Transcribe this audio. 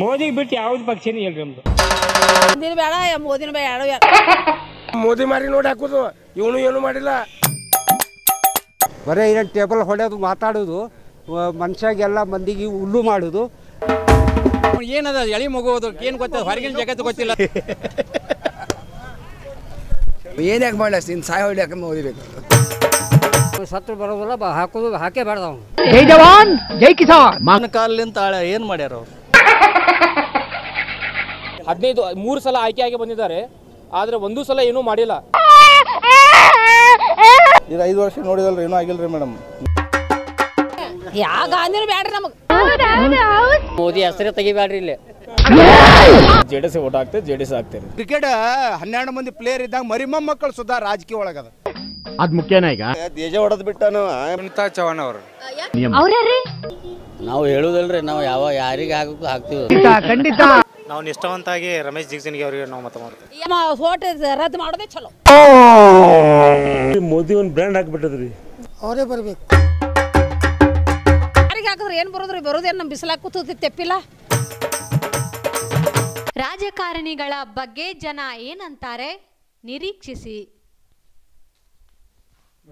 ಮೋದಿಗೆ ಬಿಟ್ಟು ಯಾವ್ದು ಪಕ್ಷನೇ ಹೇಳ್ರಿ ನಮ್ದು. ಮೋದಿನ ಬೇಡ ಮೋದಿನ ಬೇಡ ಮೋದಿ ಮಾರಿ ನೋಡಿ ಹಾಕೋದು ಇವನು ಏನು ಮಾಡಿಲ್ಲ. ಬರೀ ಏನು ಟೇಬಲ್ ಹೊಡೆಯೋದು ಮಾತಾಡೋದು ಮನುಷ್ಯಾಗೆಲ್ಲ ಮಂದಿಗೆ ಹುಲ್ಲು ಮಾಡೋದು. ಏನದ ಎಳಿ ಮಗುವುದು ಏನು ಗೊತ್ತದ ಹೊರಗಿನ ಜಗತ್ತು ಗೊತ್ತಿಲ್ಲ. ಏನ್ಯಾಕೆ ಮಾಡಲ್ಲ ಇನ್ನು ಸಾಯ ಹೊಡಿಯಾಕೆ ಓದಿಬೇಕು ಸತ್ತು ಬರೋದಿಲ್ಲ ಬ ಹಾಕೋದು ಹಾಕೇ ಬೇಡ ಕಿಸಾನ್. ಮನ ಕಾಲಿಂದ ಏನು ಮಾಡ್ಯಾರ ಅವ್ರು? ಹದಿನೈದು ಮೂರು ಸಲ ಆಯ್ಕೆಯಾಗಿ ಬಂದಿದ್ದಾರೆ. ಆದರೆ ಒಂದೂ ಸಲ ಏನೂ ಮಾಡಿಲ್ಲ. ಇದು ಐದು ವರ್ಷ ನೋಡಿದಲ್ರಿ ಏನೂ ಆಗಿಲ್ರಿ ಮೇಡಮ್. ಯಾ ಗಾಂಧಿನ ಬೇಡ್ರಿ ನಮಗೆ. ಮೋದಿ ಹೆಸರೇ ತೆಗಿಬೇಡ್ರಿ ಇಲ್ಲಿ. ಜೆ ಡಿ ಸಿ ಓಟ್ ಹಾಕ್ತೇವೆ ಜೆ ಡಿ ಹಾಕ್ತೇವೆ ಕ್ರಿಕೆಟ್ ಹನ್ನೆರಡು ಮಂದಿ ಪ್ಲೇಯರ್ ಇದ್ದಾಗ ಮರಿಮ್ಮ ಮೊಮ್ಮಕ್ಕಳು ಸುಧಾ ರಾಜಕೀಯ ಒಳಗದ. ದೇಜ ಹೊಡೆದ್ ಬಿಟ್ಟನು ಸುನಿತಾ ಚವಾಣ್ ಅವರು. ನಾವು ಹೇಳುದಲ್ರಿ ನಾವು ಯಾವ ಯಾರಿಗೆ ಹಾಕ್ತಿವಿ. ಖಂಡಿತ ನಾವು ನಿಷ್ಠಾವಂತಾಗಿ ರಮೇಶ್ ಜಿಗ್ಜಿನ್ಗೆ ಅವರಿಗೆ ನಾವು ಮತ ಮಾಡ್ತೀವಿ. ಹೋಟ ರದ್ದು ಮಾಡೋದೇ ಚಲೋ. ಮೋದಿ ಒಂದು ಬ್ರ್ಯಾಂಡ್ ಹಾಕ್ಬಿಟ್ಟದ್ರಿ. ಅವರೇ ಬರ್ಬೇಕು. ಯಾರಿಗೆ ಹಾಕಿದ್ರೆ ಏನು ಬರೋದ್ರಿ? ಬರೋದೇನು ನಮ್ಮ ಬಿಸಿಲಾಗ ಕೂತೈತಿ ತೆಪ್ಪಿಲ್ಲ? ರಾಜಕಾರಣಿಗಳ ಬಗ್ಗೆ ಜನ ಏನಂತಾರೆ? ನಿರೀಕ್ಷಿಸಿ.